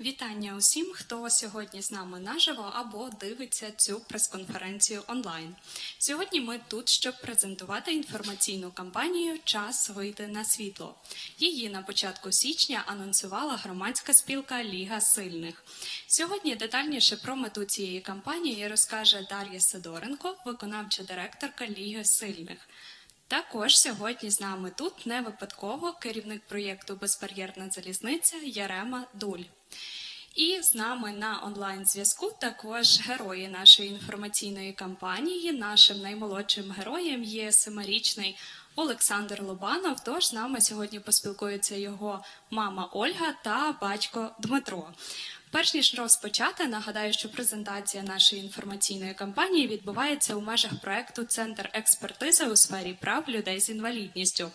Вітання усім, хто сьогодні з нами наживо або дивиться цю прес-конференцію онлайн. Сьогодні ми тут, щоб презентувати інформаційну кампанію Час вийти на світло. Її на початку січня анонсувала громадська спілка Ліга сильних. Сьогодні детальніше про мету цієї кампанії розкаже Дар'я Сидоренко, виконавча директорка Ліги сильних. Також сьогодні з нами тут не випадково керівник проєкту Безбар'єрна залізниця Ярема Дуль. І з нами на онлайн зв'язку також герої нашої інформаційної кампанії. Нашим наймолодшим героєм є семирічний Олександр Лобанов. Тож з нами сьогодні поспілкуються його мама Ольга та батько Дмитро. Перш ніж розпочати, нагадаю, що презентація нашої інформаційної кампанії відбувається у межах проекту Центр експертизи у сфері прав людей з інвалідністю.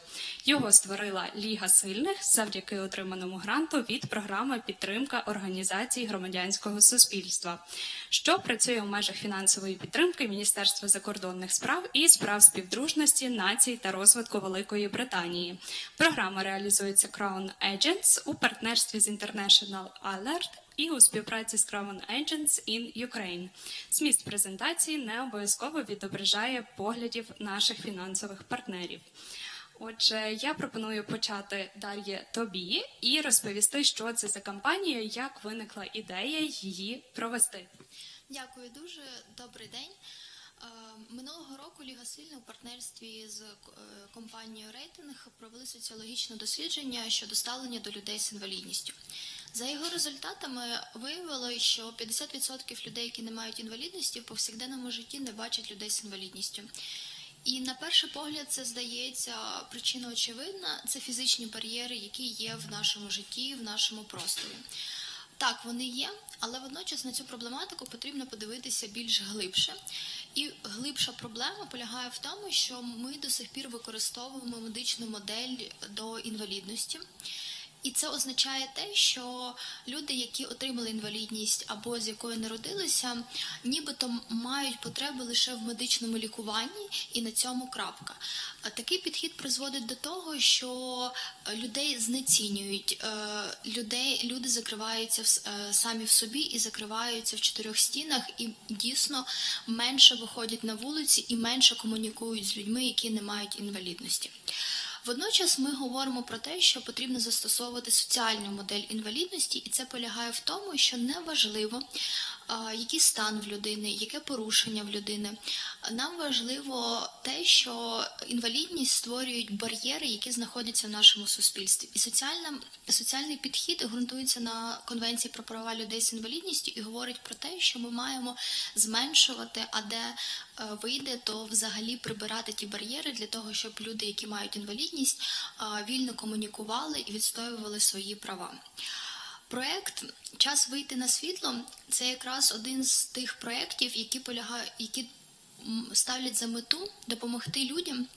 Його створила Ліга сильних завдяки отриманому гранту від програми підтримка організацій громадянського суспільства, що працює у межах фінансової підтримки Міністерства закордонних справ і справ співдружності націй та розвитку Великої Британії. Програма реалізується Crown Agents у партнерстві з International Alert і у співпраці з Crown Agents in Ukraine. Зміст презентації не обов'язково відображає поглядів наших фінансових партнерів. Отже, я пропоную почати Дар'є тобі і розповісти, що це за кампанія, як виникла ідея її провести. Дякую дуже. Добрий день. Минулого року Ліга Сильна у партнерстві з е, компанією Рейтинг провели соціологічне дослідження щодо ставлення до людей з інвалідністю. За його результатами виявило, що 50% людей, які не мають інвалідності, в повсякденному житті не бачать людей з інвалідністю. І на перший погляд це здається причина очевидна це фізичні бар'єри, які є в нашому житті, в нашому просторі. Так, вони є, але водночас на цю проблематику потрібно подивитися більш глибше. І глибша проблема полягає в тому, що ми до сих пір використовуємо медичну модель до інвалідності. І це означає те, що люди, які отримали інвалідність або з якою народилися, нібито мають потреби лише в медичному лікуванні, і на цьому крапка. Такий підхід призводить до того, що е, людей знецінюють, е, людей люди закриваються в е, самі в собі і закриваються в чотирьох стінах, і дійсно менше виходять на вулиці і менше комунікують з людьми, які не мають інвалідності. Водночас ми говоримо про те, що потрібно застосовувати соціальну модель інвалідності, і це полягає в тому, що неважливо, який стан в людини, яке порушення в людини. Нам важливо те, що інвалідність створюють бар'єри, які знаходяться в нашому суспільстві. І соціальна, соціальний підхід ґрунтується на Конвенції про права людей з інвалідністю і говорить про те, що ми маємо зменшувати, а де е, вийде, то взагалі прибирати ті бар'єри для того, щоб люди, які мають інвалідність, вільно комунікували і відстоювали свої права. Проект Час вийти на світло це якраз один з тих проєктів, які полягають, які ставлять за мету допомогти людям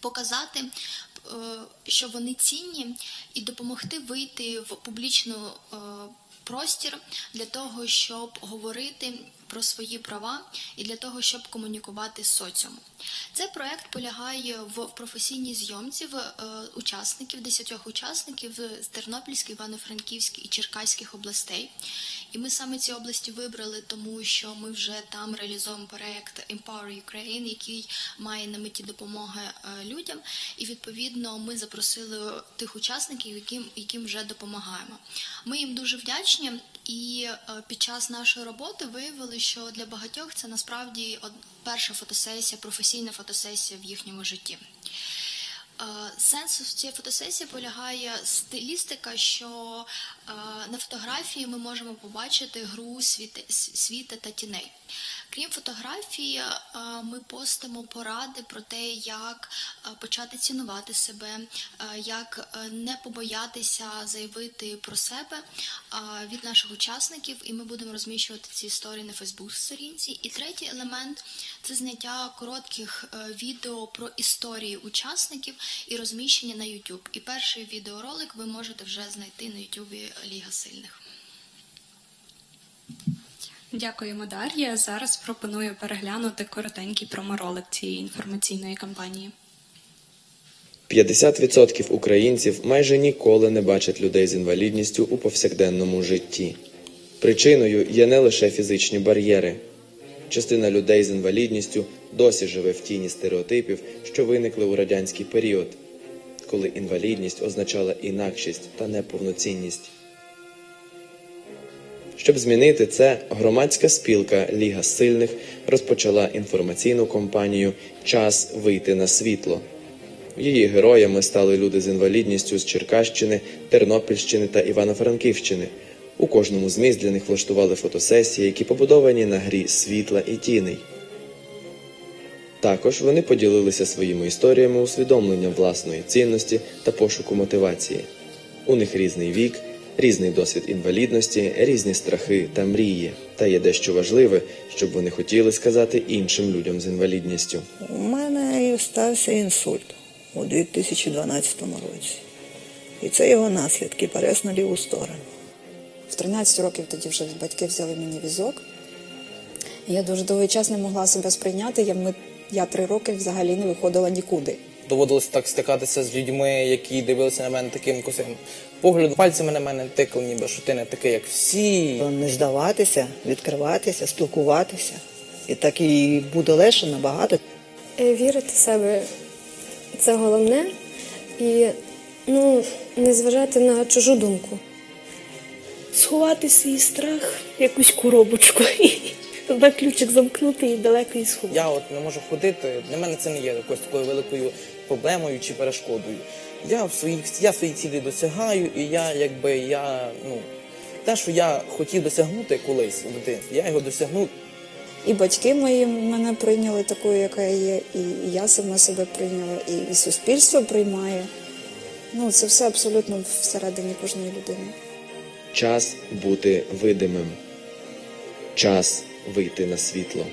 показати, е, що вони цінні, і допомогти вийти в публічну е, простір для того, щоб говорити про свої права і для того, щоб комунікувати з соціумом. Цей проект полягає в професійній зйомці в е, учасників, десятьох учасників з Тернопільської, Івано-Франківської і Черкаських областей. І ми саме ці області вибрали, тому що ми вже там реалізовуємо проект Empower Ukraine, який має на меті допомоги е, людям. І відповідно ми запросили тих учасників, яким, яким вже допомагаємо. Ми їм дуже вдячні, і е, під час нашої роботи виявили, що для багатьох це насправді перша фотосесія, професійна фотосесія в їхньому житті. Е, Сенс в цієї фотосесії полягає стилістика, що е, на фотографії ми можемо побачити гру світа та тіней. Крім фотографії, е, ми постимо поради про те, як почати цінувати себе, як не побоятися заявити про себе від наших учасників, і ми будемо розміщувати ці історії на Фейсбук-сторінці. І третій елемент це зняття коротких відео про історії учасників і розміщення на YouTube. І перший відеоролик ви можете вже знайти на YouTube Ліга Сильних. Дякуємо, Дар'я. Зараз пропоную переглянути коротенький проморолик цієї інформаційної кампанії. 50% українців майже ніколи не бачать людей з інвалідністю у повсякденному житті. Причиною є не лише фізичні бар'єри. Частина людей з інвалідністю досі живе в тіні стереотипів, що виникли у радянський період, коли інвалідність означала інакшість та неповноцінність. Щоб змінити це, громадська спілка Ліга сильних розпочала інформаційну кампанію Час вийти на світло. Її героями стали люди з інвалідністю з Черкащини, Тернопільщини та Івано-Франківщини. У кожному з міст для них влаштували фотосесії, які побудовані на грі світла і тіней. Також вони поділилися своїми історіями усвідомлення власної цінності та пошуку мотивації. У них різний вік, різний досвід інвалідності, різні страхи та мрії. Та є дещо важливе, щоб вони хотіли сказати іншим людям з інвалідністю. У мене стався інсульт у 2012 році. І це його наслідки перес на ліву сторону. В 13 років тоді вже батьки взяли мені візок. Я дуже довгий час не могла себе сприйняти. Я, ми, я три роки взагалі не виходила нікуди. Доводилось так стикатися з людьми, які дивилися на мене таким косим поглядом. Пальцями на мене тикали, ніби що ти не такий, як всі. Не здаватися, відкриватися, спілкуватися. І так і буде легше набагато. Е, Вірити в себе це головне. І ну, не зважати на чужу думку. Сховати свій страх в якусь коробочку на ключик замкнути і далеко і сховати. Я от не можу ходити. Для мене це не є якось такою великою проблемою чи перешкодою. Я в своїх я свої цілі досягаю, і я якби я ну те, що я хотів досягнути колись у дитинстві, я його досягнув. І батьки мої мене прийняли такою, яка я є, і я сама себе прийняла, і, і суспільство приймає. Ну, це все абсолютно всередині кожної людини. Час бути видимим. Час вийти на світло.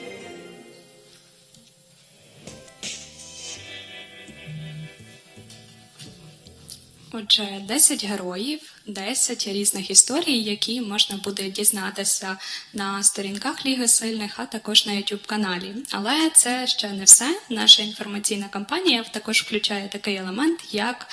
Отже, 10 героїв, 10 різних історій, які можна буде дізнатися на сторінках Ліги Сильних, а також на youtube каналі. Але це ще не все. Наша інформаційна кампанія також включає такий елемент, як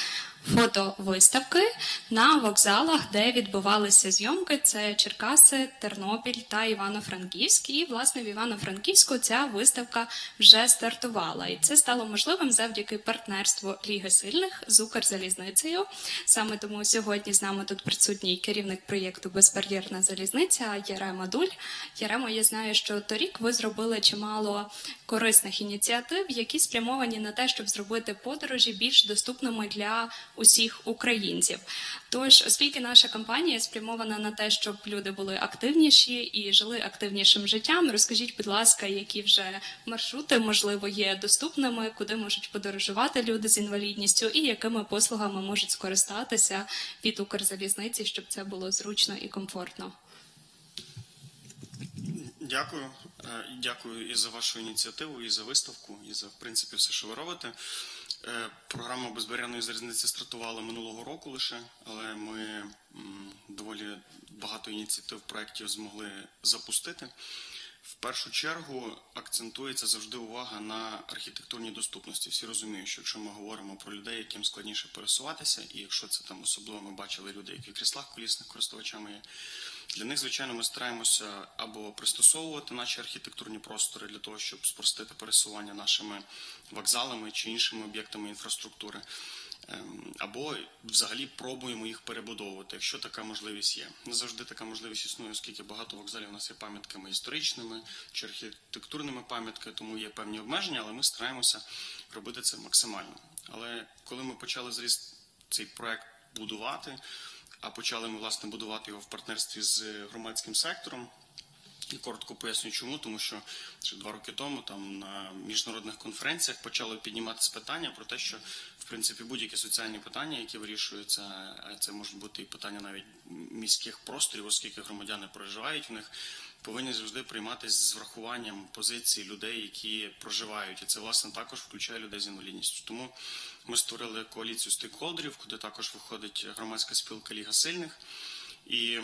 фотовиставки на вокзалах, де відбувалися зйомки. Це Черкаси, Тернопіль та Івано-Франківськ. І власне в Івано-Франківську ця виставка вже стартувала. І це стало можливим завдяки партнерству Ліги Сильних з Укрзалізницею. Саме тому сьогодні з нами тут присутній керівник проєкту Безбар'єрна залізниця Ярема Дуль. Яремо, я знаю, що торік ви зробили чимало корисних ініціатив, які спрямовані на те, щоб зробити подорожі більш доступними для усіх українців. Тож, оскільки наша кампанія спрямована на те, щоб люди були активніші і жили активнішим життям, розкажіть, будь ласка, які вже маршрути можливо є доступними, куди можуть подорожувати люди з інвалідністю, і якими послугами можуть скористатися від Укрзалізниці, щоб це було зручно і комфортно. Дякую. Е, Дякую і за вашу ініціативу, і за виставку, і за в принципі все, що ви робите. Е, Програма безбар'ярної залізниці стартувала минулого року лише, але ми доволі багато ініціатив проєктів змогли запустити. В першу чергу акцентується завжди увага на архітектурній доступності. Всі розуміють, що якщо ми говоримо про людей, яким складніше пересуватися, і якщо це там особливо ми бачили людей, які в кріслах колісних користувачами є, для них, звичайно, ми стараємося або пристосовувати наші архітектурні простори для того, щоб спростити пересування нашими вокзалами чи іншими об'єктами інфраструктури. Ем, Або взагалі пробуємо їх перебудовувати, якщо така можливість є. Не завжди така можливість існує, оскільки багато вокзалів у нас є пам'ятками історичними чи архітектурними пам'ятками, тому є певні обмеження, але ми стараємося робити це максимально. Але коли ми почали заліз цей проект будувати, а почали ми власне будувати його в партнерстві з громадським сектором. І коротко поясню, чому, тому що ще два роки тому там на міжнародних конференціях почало підніматися питання про те, що в принципі будь-які соціальні питання, які вирішуються, а це можуть бути і питання навіть міських просторів, оскільки громадяни проживають в них, повинні завжди прийматися з врахуванням позиції людей, які проживають, і це власне також включає людей з інвалідністю. Тому ми створили коаліцію стейкхолдерів, куди також виходить громадська спілка Ліга Сильних. І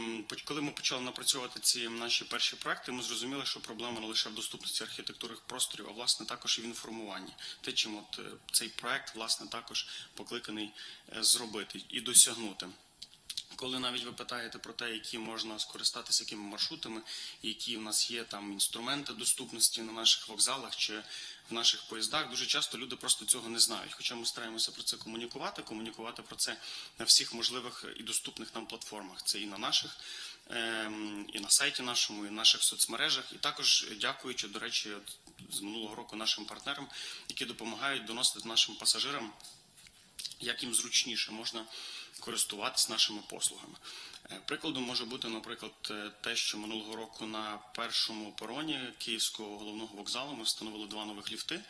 коли ми почали напрацьовувати ці наші перші проекти, ми зрозуміли, що проблема не лише в доступності архітектурних просторів, а власне також і в інформуванні. Те, чим от е, цей проект власне також покликаний е, зробити і досягнути. Коли навіть ви питаєте про те, які можна скористатися якими маршрутами, які в нас є там інструменти доступності на наших вокзалах чи в наших поїздах, дуже часто люди просто цього не знають. Хоча ми стараємося про це комунікувати, комунікувати про це на всіх можливих і доступних нам платформах. Це і на наших, ем, і на сайті нашому, і в наших соцмережах, і також дякуючи, до речі, з минулого року нашим партнерам, які допомагають доносити нашим пасажирам як їм зручніше можна користуватись нашими послугами. Е, Прикладом може бути, наприклад, е, те, що минулого року на першому пероні Київського головного вокзалу ми встановили два нових ліфти,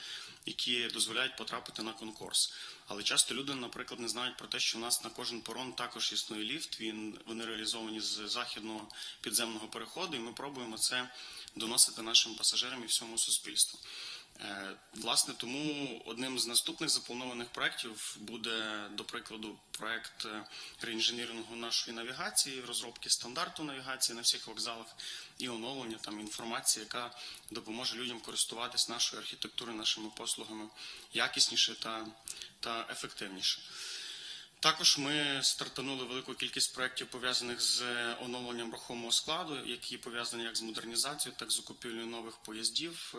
які дозволяють потрапити на конкурс. Але часто люди, наприклад, не знають про те, що в нас на кожен перон також існує ліфт. Він вони реалізовані з західного підземного переходу, і ми пробуємо це доносити нашим пасажирам і всьому суспільству. Е, Власне, тому одним з наступних запланованих проєктів буде, до прикладу, проєкт е, реінженірингу нашої навігації, розробки стандарту навігації на всіх вокзалах і оновлення там інформації, яка допоможе людям користуватись нашою архітектурою, нашими послугами якісніше та, та ефективніше. Також ми стартанули велику кількість проєктів, пов'язаних з оновленням рухомого складу, які пов'язані як з модернізацією, так і з закупівлею нових поїздів.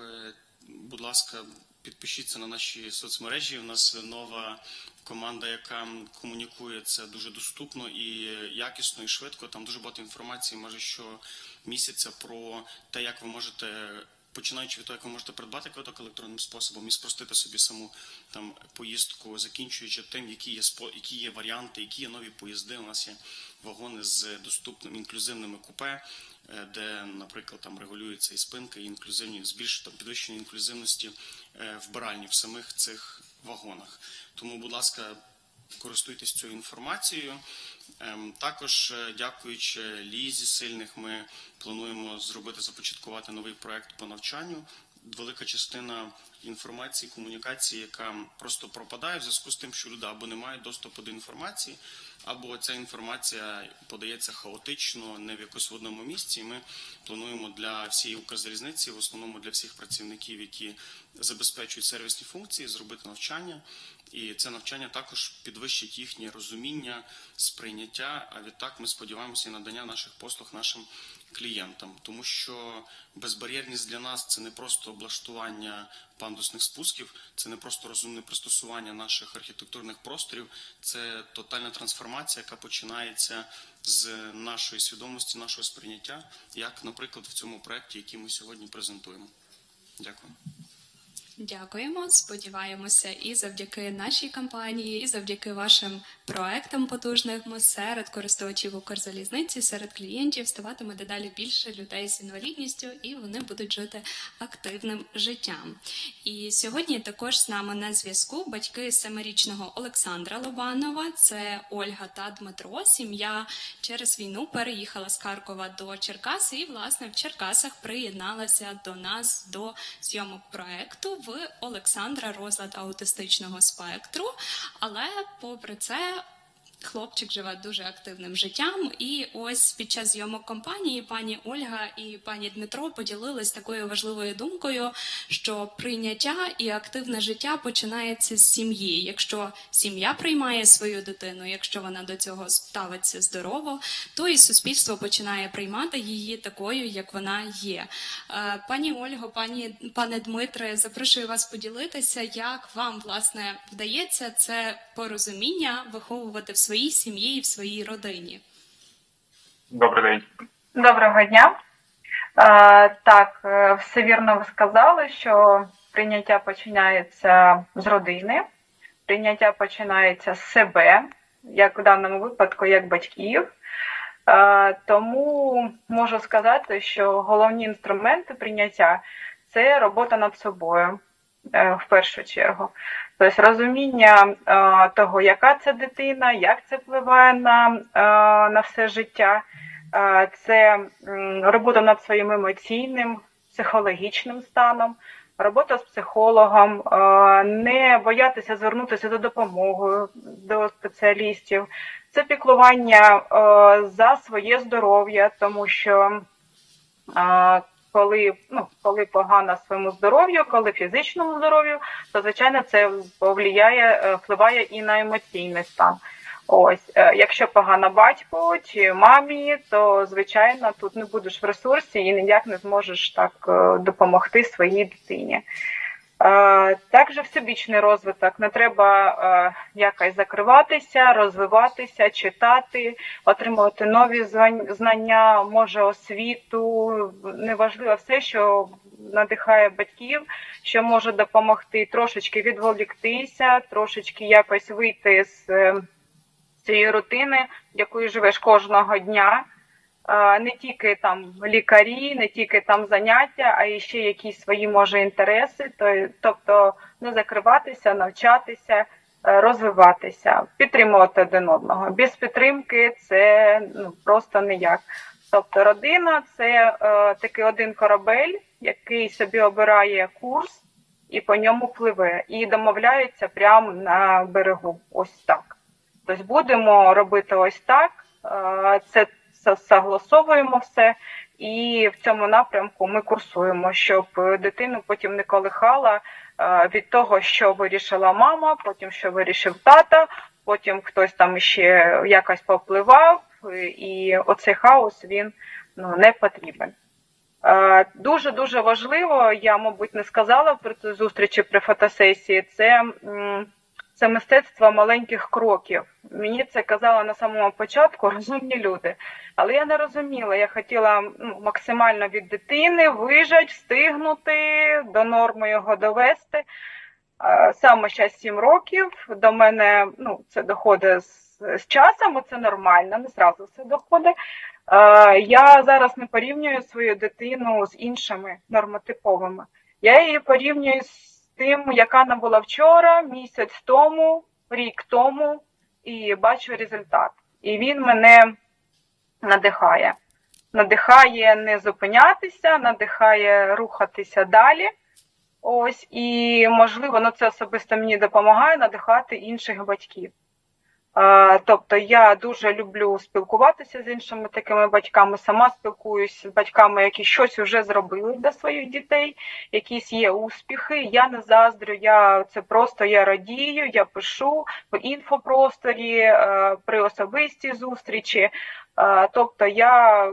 Будь ласка, підпишіться на наші соцмережі. У нас нова команда, яка комунікує це дуже доступно і якісно, і швидко. Там дуже багато інформації, майже щомісяця про те, як ви можете починаючи від того, як ви можете придбати квиток електронним способом і спростити собі саму там поїздку, закінчуючи тим, які є спо, які є варіанти, які є нові поїзди. У нас є вагони з доступними інклюзивними купе, е, де, наприклад, там регулюється і спинка, і інклюзивні збільш там підвищення інклюзивності е, вбиральні в самих цих вагонах. Тому, будь ласка, користуйтесь цією інформацією. Ем, Також, е, дякуючи Лізі Сильних, ми плануємо зробити започаткувати новий проект по навчанню. Велика частина інформації, комунікації, яка просто пропадає в зв'язку з тим, що люди або не мають доступу до інформації, або ця інформація подається хаотично, не в якось в одному місці. І ми плануємо для всієї Укрзалізниці, в основному для всіх працівників, які забезпечують сервісні функції, зробити навчання. І це навчання також підвищить їхнє розуміння, сприйняття. А відтак ми сподіваємося і надання наших послуг нашим клієнтам, тому що безбар'єрність для нас це не просто облаштування пандусних спусків, це не просто розумне пристосування наших архітектурних просторів, це тотальна трансформація, яка починається з нашої свідомості, нашого сприйняття, як, наприклад, в цьому проєкті, який ми сьогодні презентуємо. Дякую. Дякуємо. Сподіваємося, і завдяки нашій кампанії, і завдяки вашим проектам потужним серед користувачів Укрзалізниці, серед клієнтів ставатиме дедалі більше людей з інвалідністю, і вони будуть жити активним життям. І сьогодні також з нами на зв'язку батьки семирічного Олександра Лобанова, це Ольга та Дмитро. Сім'я через війну переїхала з Харкова до Черкас, і власне в Черкасах приєдналася до нас до зйомок проекту в Олександра розлад аутистичного спектру. Але попри це. Хлопчик живе дуже активним життям, і ось під час зйомок компанії пані Ольга і пані Дмитро поділились такою важливою думкою, що прийняття і активне життя починається з сім'ї. Якщо сім'я приймає свою дитину, якщо вона до цього ставиться здорово, то і суспільство починає приймати її такою, як вона є. Е, Пані Ольго, пані пане Дмитре, запрошую вас поділитися, як вам власне вдається це порозуміння виховувати в своїй сім'ї і в своїй родині. Добрий день. Доброго дня. Е, Так, все вірно ви сказали, що прийняття починається з родини, прийняття починається з себе, як в даному випадку, як батьків. Е, Тому можу сказати, що головні інструменти прийняття це робота над собою е, в першу чергу. Тобто розуміння е, того, яка це дитина, як це впливає на, е, на все життя. Е, Це робота над своїм емоційним, психологічним станом, робота з психологом, не боятися звернутися за допомогою до спеціалістів. це піклування за своє здоров'я, тому що коли, ну, коли погано своєму здоров'ю, коли фізичному здоров'ю, то звичайно це повлияє, е, впливає і на емоційний стан. Ось, е, якщо погано батьку чи мамі, то звичайно тут не будеш в ресурсі і ніяк не зможеш так е, допомогти своїй дитині. Також всебічний розвиток. Не треба якось закриватися, розвиватися, читати, отримувати нові знання, може освіту. Неважливо все, що надихає батьків, що може допомогти трошечки відволіктися, трошечки якось вийти з е, цієї рутини, якою живеш кожного дня. Не тільки там лікарі, не тільки там заняття, а і ще якісь свої може інтереси. Тобто не закриватися, навчатися, е, розвиватися, підтримувати один одного. Без підтримки це ну, просто ніяк. Тобто родина це е, такий один корабель, який собі обирає курс і по ньому пливе, і домовляється прямо на берегу. Ось так. Тобто будемо робити ось так. е, це согласовуємо все, і в цьому напрямку ми курсуємо, щоб дитину потім не колихала е, від того, що вирішила мама, потім що вирішив тата, потім хтось там ще якось попливав, і оцей хаос він ну, не потрібен. Дуже дуже важливо, я, мабуть, не сказала при цій зустрічі при фотосесії. Це, м, це мистецтво маленьких кроків. Мені це казали на самому початку розумні люди. Але я не розуміла. Я хотіла ну, максимально від дитини вижать, встигнути, до норми його довести. Саме зараз 7 років. До мене ну, це доходить з, з часом, це нормально, не зразу все доходить. Я зараз не порівнюю свою дитину з іншими нормотиповими. Я її порівнюю з тим, яка вона була вчора, місяць тому, рік тому, і бачу результат. І він мене надихає. Надихає не зупинятися, надихає рухатися далі. Ось, і можливо, ну це особисто мені допомагає надихати інших батьків. Тобто я дуже люблю спілкуватися з іншими такими батьками. Сама спілкуюся з батьками, які щось вже зробили для своїх дітей, якісь є успіхи. Я не заздрю, я це просто я радію, я пишу в інфопросторі е, при особистій зустрічі. Е, Тобто я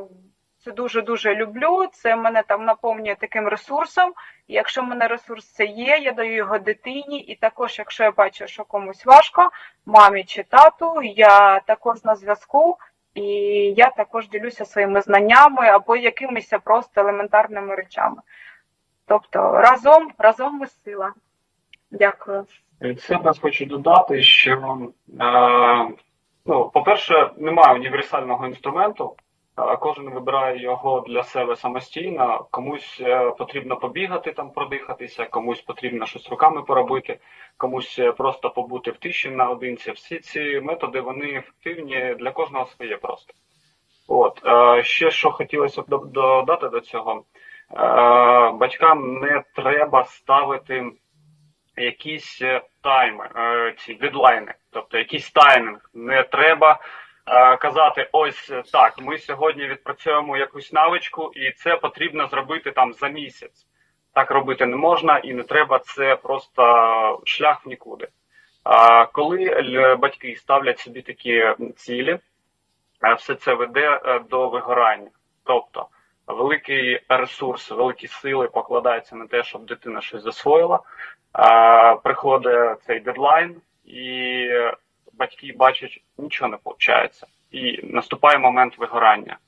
це дуже дуже люблю. Це мене там наповнює таким ресурсом. Якщо в мене ресурс це є, я даю його дитині, і також, якщо я бачу, що комусь важко, мамі чи тату, я також на зв'язку, і я також ділюся своїми знаннями або якимись просто елементарними речами. Тобто разом, разом ми сила. Дякую. Від себе хочу додати, що, е, ну, по-перше, немає універсального інструменту. Кожен вибирає його для себе самостійно. Комусь е, потрібно побігати там, продихатися, комусь потрібно щось руками поробити, комусь е, просто побути в тиші наодинці. Всі ці методи вони ефективні для кожного своє просто. От е, ще що хотілося б додати до цього, батькам не треба ставити якісь тайми, ці дедлайни, тобто якийсь таймінг. Не треба казати, ось е, так, ми сьогодні відпрацюємо якусь навичку, і це потрібно зробити там за місяць. Так робити не можна і не треба, це просто шлях в нікуди. Коли батьки ставлять собі такі цілі, е, все це веде е, до вигорання. Тобто великий ресурс, великі сили покладаються на те, щоб дитина щось засвоїла. Приходить цей дедлайн, і батьки бачать, нічого не виходить. І наступає момент вигорання.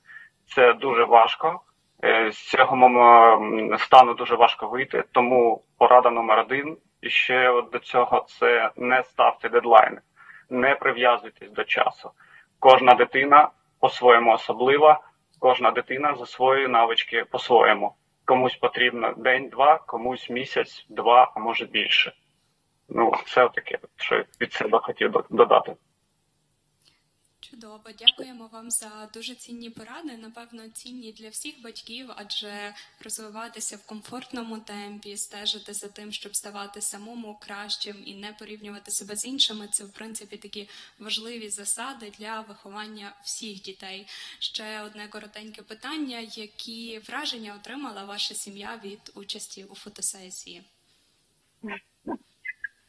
Це дуже важко. Е, З цього стану дуже важко вийти. Тому порада номер один. І ще до цього це не ставте дедлайни, не прив'язуйтесь до часу. Кожна дитина по-своєму особлива, кожна дитина засвоює навички по-своєму. Комусь потрібно день-два, комусь місяць, два, а може більше. Ну, це таке, що від себе хотів додати. Чудово, дякуємо вам за дуже цінні поради. Напевно, цінні для всіх батьків, адже розвиватися в комфортному темпі, стежити за тим, щоб ставати самому кращим і не порівнювати себе з іншими. Це в принципі такі важливі засади для виховання всіх дітей. Ще одне коротеньке питання: які враження отримала ваша сім'я від участі у фотосесії?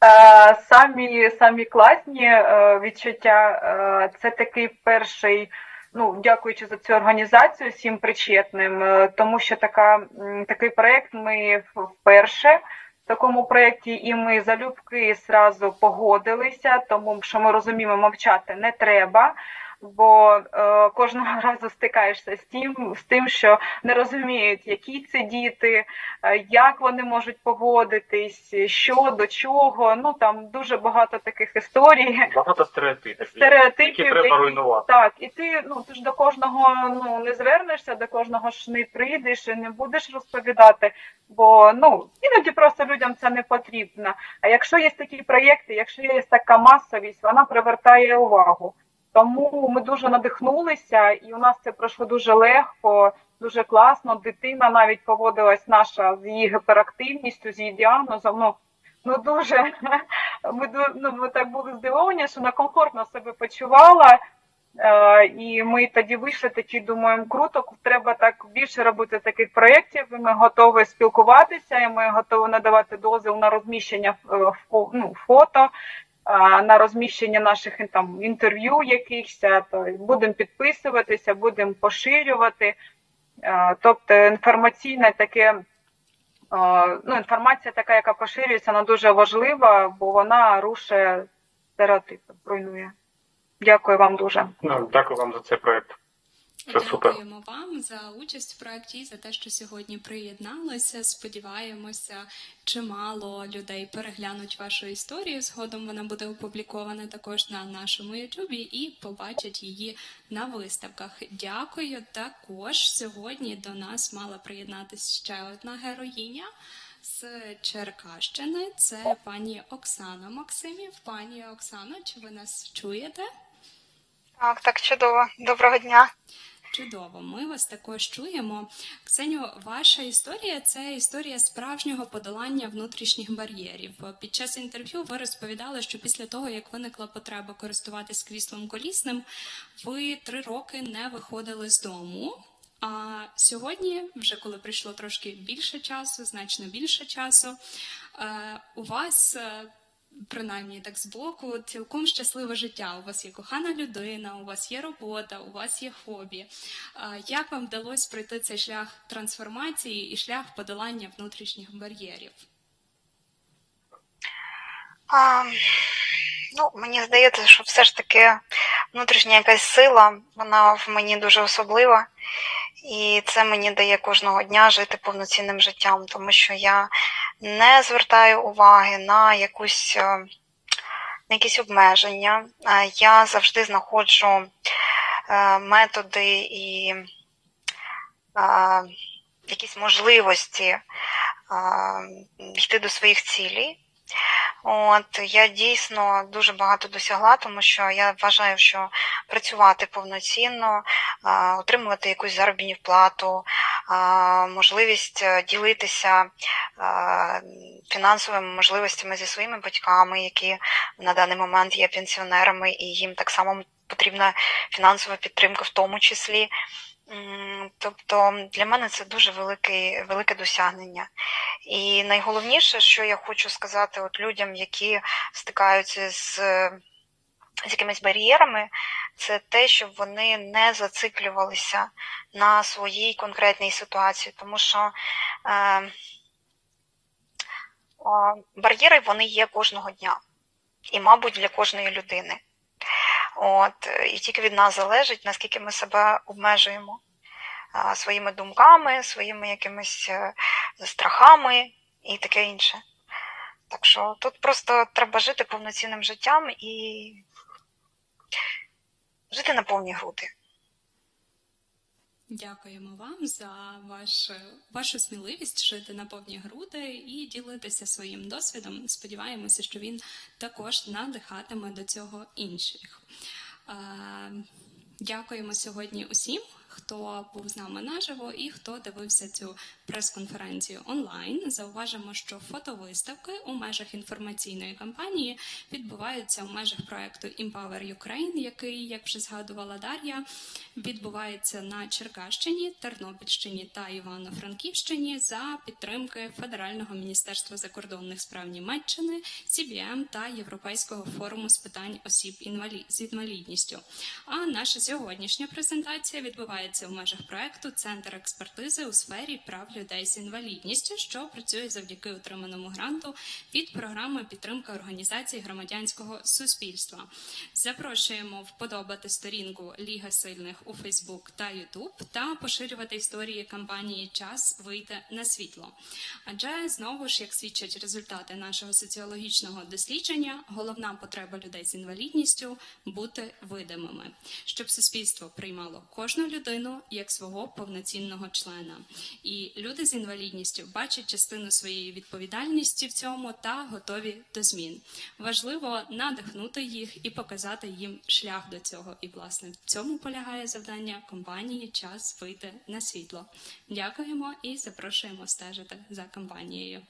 Е, Самі, самі класні е, відчуття. е, Це такий перший, ну дякуючи за цю організацію всім причетним, тому що така, такий проект ми вперше в такому проєкті, і ми залюбки зразу погодилися, тому що ми розуміємо, мовчати не треба. Бо е, кожного разу стикаєшся з тим, з тим, що не розуміють, які це діти, е, як вони можуть поводитись, що до чого. Ну там дуже багато таких історій, Багато стереотипів. стереотипів, Які треба руйнувати. Так, і ти ну ти ж до кожного ну не звернешся, до кожного ж не прийдеш і не будеш розповідати. Бо ну іноді просто людям це не потрібно. А якщо є такі проєкти, якщо є така масовість, вона привертає увагу. Тому ми дуже надихнулися, і у нас це пройшло дуже легко, дуже класно. Дитина навіть поводилась наша з її гіперактивністю, з її діагнозом. Ну, ну дуже ми, ну, ми так були здивовані, що вона комфортно себе почувала. Е, і ми тоді вийшли такі, думаємо, круто, треба так більше робити таких проєктів. Ми готові спілкуватися, і ми готові надавати дозвіл на розміщення ну, фото, на розміщення наших там інтерв'ю якихось, то будемо підписуватися, будемо поширювати. Тобто інформаційне таке, ну, інформація така, яка поширюється, вона дуже важлива, бо вона рушує стереотипи, руйнує. Дякую вам дуже. Ну, дякую вам за цей проєкт. Це супер. Дякуємо вам за участь в проєкті і за те, що сьогодні приєдналися. Сподіваємося, чимало людей переглянуть вашу історію. Згодом вона буде опублікована також на нашому Ютубі і побачать її на виставках. Дякую. Також сьогодні до нас мала приєднатися ще одна героїня. З Черкащини це пані Оксана Максимів. Пані Оксано, чи ви нас чуєте? Так, так, чудово. Доброго дня. Чудово, ми вас також чуємо. Ксеню, ваша історія це історія справжнього подолання внутрішніх бар'єрів. Під час інтерв'ю ви розповідали, що після того, як виникла потреба користуватись кріслом колісним, ви три роки не виходили з дому. А сьогодні, вже коли прийшло трошки більше часу, значно більше часу, е, у вас. Принаймні так збоку, цілком щасливе життя. У вас є кохана людина, у вас є робота, у вас є хобі. Як вам вдалося пройти цей шлях трансформації і шлях подолання внутрішніх бар'єрів? А, ну, мені здається, що все ж таки внутрішня якась сила, вона в мені дуже особлива. І це мені дає кожного дня жити повноцінним життям, тому що я не звертаю уваги на якусь е, на якісь обмеження. Е, Я завжди знаходжу е, методи і якісь можливості йти до своїх цілей. От я дійсно дуже багато досягла, тому що я вважаю, що працювати повноцінно, отримувати якусь заробітну плату, можливість е, ділитися фінансовими можливостями зі своїми батьками, які на даний момент є пенсіонерами, і їм так само потрібна фінансова підтримка, в тому числі. Тобто для мене це дуже велике, велике досягнення. І найголовніше, що я хочу сказати от людям, які стикаються з, з якимись бар'єрами, це те, щоб вони не зациклювалися на своїй конкретній ситуації, тому що е, о, бар'єри вони є кожного дня, і, мабуть, для кожної людини. От, і тільки від нас залежить, наскільки ми себе обмежуємо а, своїми думками, своїми якимись е, страхами і таке інше. Так що тут просто треба жити повноцінним життям і жити на повні груди. Дякуємо вам за ваш, вашу сміливість жити на повні груди і ділитися своїм досвідом. Сподіваємося, що він також надихатиме до цього інших. Е, Дякуємо сьогодні усім, хто був з нами наживо і хто дивився цю прес-конференцію онлайн. Зауважимо, що фотовиставки у межах інформаційної кампанії відбуваються у межах проекту Empower Ukraine, який, як вже згадувала Дар'я, відбувається на Черкащині, Тернопільщині та Івано-Франківщині за підтримки Федерального міністерства закордонних справ Німеччини, CBM та Європейського форуму з питань осіб з інвалідністю. А наша сьогоднішня презентація відбувається в межах проекту Центр експертизи у сфері прав людей з інвалідністю, що працює завдяки отриманому гранту від програми підтримки організацій громадянського суспільства. Запрошуємо вподобати сторінку Ліга сильних у Фейсбук та Ютуб та поширювати історії кампанії Час вийти на світло. Адже знову ж, як свідчать результати нашого соціологічного дослідження, головна потреба людей з інвалідністю бути видимими, щоб суспільство приймало кожну людину як свого повноцінного члена. І люди з інвалідністю бачать частину своєї відповідальності в цьому та готові до змін. Важливо надихнути їх і показати їм шлях до цього. І власне в цьому полягає завдання компанії Час вийти на світло. Дякуємо і запрошуємо стежити за кампанією.